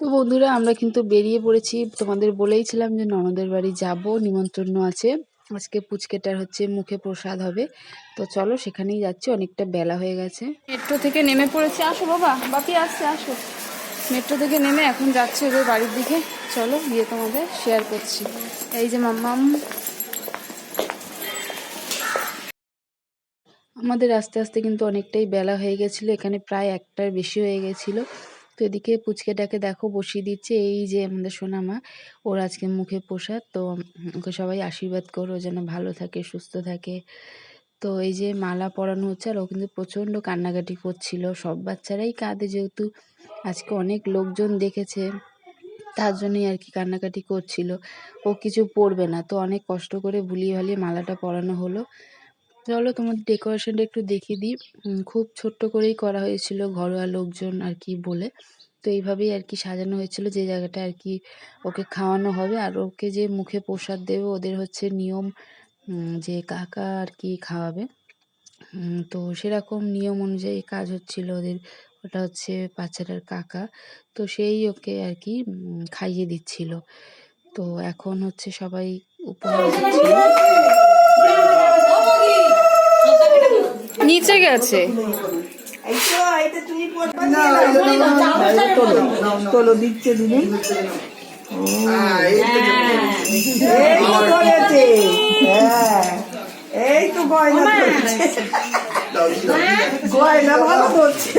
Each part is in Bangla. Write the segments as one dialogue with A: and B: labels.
A: তো বন্ধুরা আমরা কিন্তু বেরিয়ে পড়েছি। তোমাদের বলেইছিলাম যে ননদের বাড়ি যাব নিমন্ত্রণ আছে। আজকে পুচকেটার হচ্ছে মুখে প্রসাদ হবে। তো চলো সেখানেই যাচ্ছি অনেকটা বেলা হয়ে গেছে। মেট্রো থেকে নেমে পড়েছি। আসো বাবা বাপি আসছে আসো। মেট্রো থেকে নেমে এখন যাচ্ছে ওদের বাড়ির দিকে। চলো গিয়ে তোমাদের শেয়ার করছি। এই যে মাম্মাম। আমাদের আস্তে আস্তে কিন্তু অনেকটাই বেলা হয়ে গেছিল। এখানে প্রায় একটার বেশি হয়ে গেছিল। তো এদিকে পুচকেটাকে দেখো বসিয়ে দিচ্ছে, এই যে আমাদের সোনামা, ওর আজকে মুখে প্রসাদ, তো ওকে সবাই আশীর্বাদ করো যেন ভালো থাকে, সুস্থ থাকে। তো এই যে মালা পরানো হচ্ছে আর ও কিন্তু প্রচণ্ড কান্নাকাটি করছিল। সব বাচ্চারাই কাঁদে যেহেতু, আজকে অনেক লোকজন দেখেছে, তার জন্যই আর কি কান্নাকাটি করছিল। ও কিছু পরবে না, তো অনেক কষ্ট করে ভুলিয়ে ভালিয়ে মালাটা পরানো হলো। চলো তোমাদের ডেকোরেশনটা একটু দেখিয়ে দিই। খুব ছোট্ট করেই করা হয়েছিল ঘরোয়া লোকজন আর কি বলে। তো এইভাবেই আর কি সাজানো হয়েছিল যে জায়গাটা আর কি ওকে খাওয়ানো হবে। আর ওকে যে মুখে প্রসাদ দেবে, ওদের হচ্ছে নিয়ম যে কাকা আর কি খাওয়াবে। তো সেরকম নিয়ম অনুযায়ী কাজ হচ্ছিল ওদের। ওটা হচ্ছে বাচ্চাটার কাকা। তো সেই ওকে আর কি খাইয়ে দিচ্ছিল। তো এখন হচ্ছে সবাই উপহার দিচ্ছিল। নিচে গেছে।
B: তোলো দিচ্ছে দিদি এই তো ধরেছে হ্যাঁ এই তো গয়না গয়না ভালো ধরছে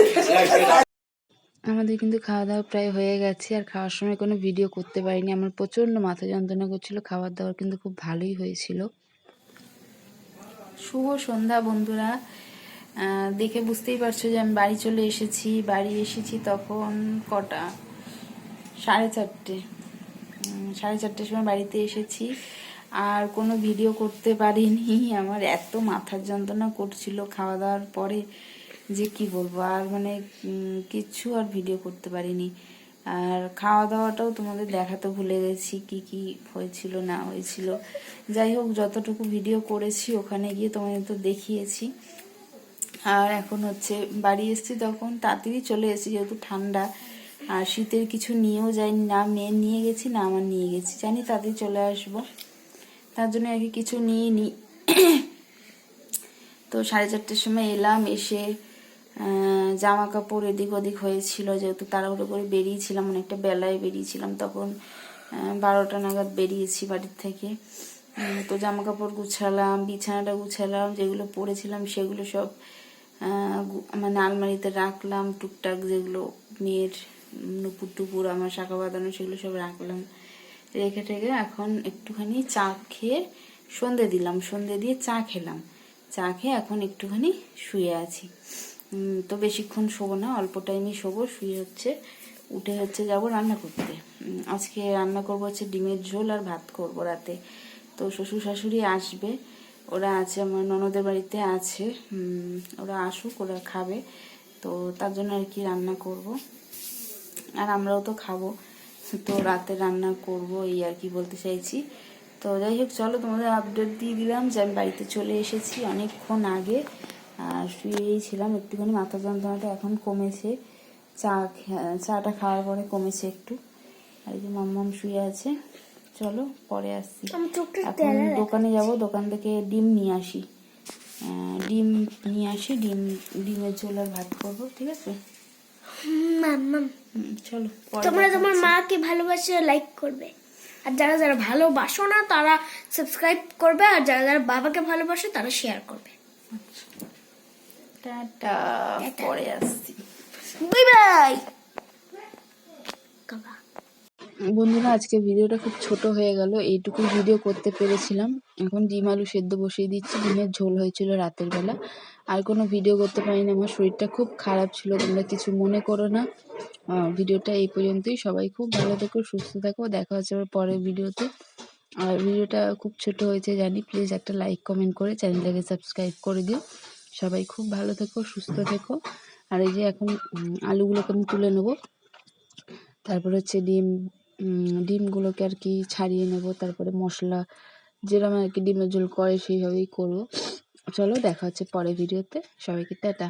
A: আমাদের কিন্তু খাওয়া দাওয়া প্রায় হয়ে গেছে আর খাওয়ার সময় কোনো ভিডিও করতে পারিনি। আমার প্রচণ্ড মাথা যন্ত্রণা করছিল খাবার দাবার কিন্তু খুব ভালোই হয়েছিল। শুভ সন্ধ্যা বন্ধুরা। দেখে বুঝতেই পারছ যে আমি বাড়ি চলে এসেছি। বাড়ি এসেছি তখন কটা? সাড়ে চারটে। সাড়ে চারটের সময় বাড়িতে এসেছি। আর কোনো ভিডিও করতে পারিনি। আমার এত মাথার যন্ত্রণা করছিল খাওয়া দাওয়ার পরে যে কি বলব? আর মানে কিচ্ছু আর ভিডিও করতে পারিনি। আর খাওয়া দাওয়াটাও তোমাদের দেখাতে ভুলে গেছি কি কি হয়েছিল, না হয়েছিল। যাই হোক, যতটুকু ভিডিও করেছি, ওখানে গিয়ে তোমাদের তো দেখিয়েছি। আর এখন হচ্ছে বাড়ি এসেছি তখন, তাড়াতাড়ি চলে এসেছি যেহেতু ঠান্ডা। আর শীতের কিছু নিয়েও যাইনি, না মেয়ে নিয়ে গেছি, না আমার নিয়ে গেছি। জানি তাড়াতাড়ি চলে আসব। তার জন্য আর কিছু নিয়ে নি তো সাড়ে চারটের সময় এলাম, এসে জামা কাপড় এদিক ওদিক হয়েছিল, যেহেতু তাড়াহুড়ো করে বেরিয়েছিলাম, অনেকটা বেলায় বেরিয়েছিলাম, তখন বারোটা নাগাদ বেরিয়েছি বাড়ির থেকে। তো জামা কাপড় গুছালাম, বিছানাটা গুছালাম, যেগুলো পরেছিলাম সেগুলো সব মানে আলমারিতে রাখলাম, টুকটাক যেগুলো মেয়ের নুপুর টুপুর, আমার শাখা বাঁধানো, সেগুলো সব রাখলাম। রেখে টেখে এখন একটুখানি চা খেয়ে সন্ধে দিলাম। সন্ধে দিয়ে চা খেলাম। চা খেয়ে এখন একটুখানি শুয়ে আছি। তো বেশিক্ষণ শোবো না, অল্প টাইমই শোবো। শুয়ে হচ্ছে, উঠে হচ্ছে যাব রান্না করতে। আজকে রান্না করব হচ্ছে ডিমের ঝোল আর ভাত করব রাতে। তো শ্বশুর শাশুড়ি আসবে। ওরা আছে, আমার ননদের বাড়িতে আছে। ওরা আসুক, ওরা খাবে। তো তার জন্য আর কি রান্না করব। আর আমরাও তো খাব। তো রাতে রান্না করব, এই আর কি বলতে চাইছি। তো যাই হোক, চলো তোমাদের আপডেট দিয়ে দিলাম যে আমি বাড়িতে চলে এসেছি অনেকক্ষণ আগে। আর শুয়েই ছিলাম, একটুখানি মাথা যন্ত্রণাটা এখন কমেছে। চা চাটা খাওয়ার পরে কমেছে একটু। আর এই যে মাম্মাম শুয়ে আছে। চলো পরে আসছি। এখন দোকানে যাব দোকান থেকে ডিম নিয়ে আসি। ডিম নিয়ে আসি ডিম ডিমের ঝোল আর ভাত করব ঠিক আছে? চলো
C: তোমরা তোমার। মাকে ভালোবাসে লাইক করবে। আর যারা যারা ভালোবাসো না তারা সাবস্ক্রাইব করবে আর যারা যারা বাবাকে ভালোবাসে তারা শেয়ার করবে।
A: টাটা পরে আসছি।
C: বাই বাই
A: বন্ধুরা, আজকে ভিডিওটা খুব ছোট হয়ে গেল এইটুকু ভিডিও করতে পেরেছিলাম। এখন ডিম আলু সেদ্ধ বসিয়ে দিচ্ছি, ডিমের ঝোল হয়েছিল রাতের বেলা। আর কোনো ভিডিও করতে পারিনি, আমার শরীরটা খুব খারাপ ছিল তোমরা কিছু মনে করো না। ভিডিওটা এই পর্যন্তই। সবাই খুব ভালো থেকো, সুস্থ থাকো, দেখা হচ্ছে আবার পরের ভিডিওতে আর ভিডিওটা খুব ছোট হয়েছে জানি প্লিজ একটা লাইক কমেন্ট করে চ্যানেলটাকে সাবস্ক্রাইব করে দিও। সবাই খুব ভালো থেকো, সুস্থ থেকো। আর এই যে এখন আলুগুলোকে আমি তুলে নেব। তারপর হচ্ছে ডিম ডিমগুলোকে আর কি ছাড়িয়ে নেব, তারপরে মশলা যেরকম আর কি ডিমের ঝোল করে সেইভাবেই করব। চলো দেখা হচ্ছে পরের ভিডিওতে সবাইকে টাটা।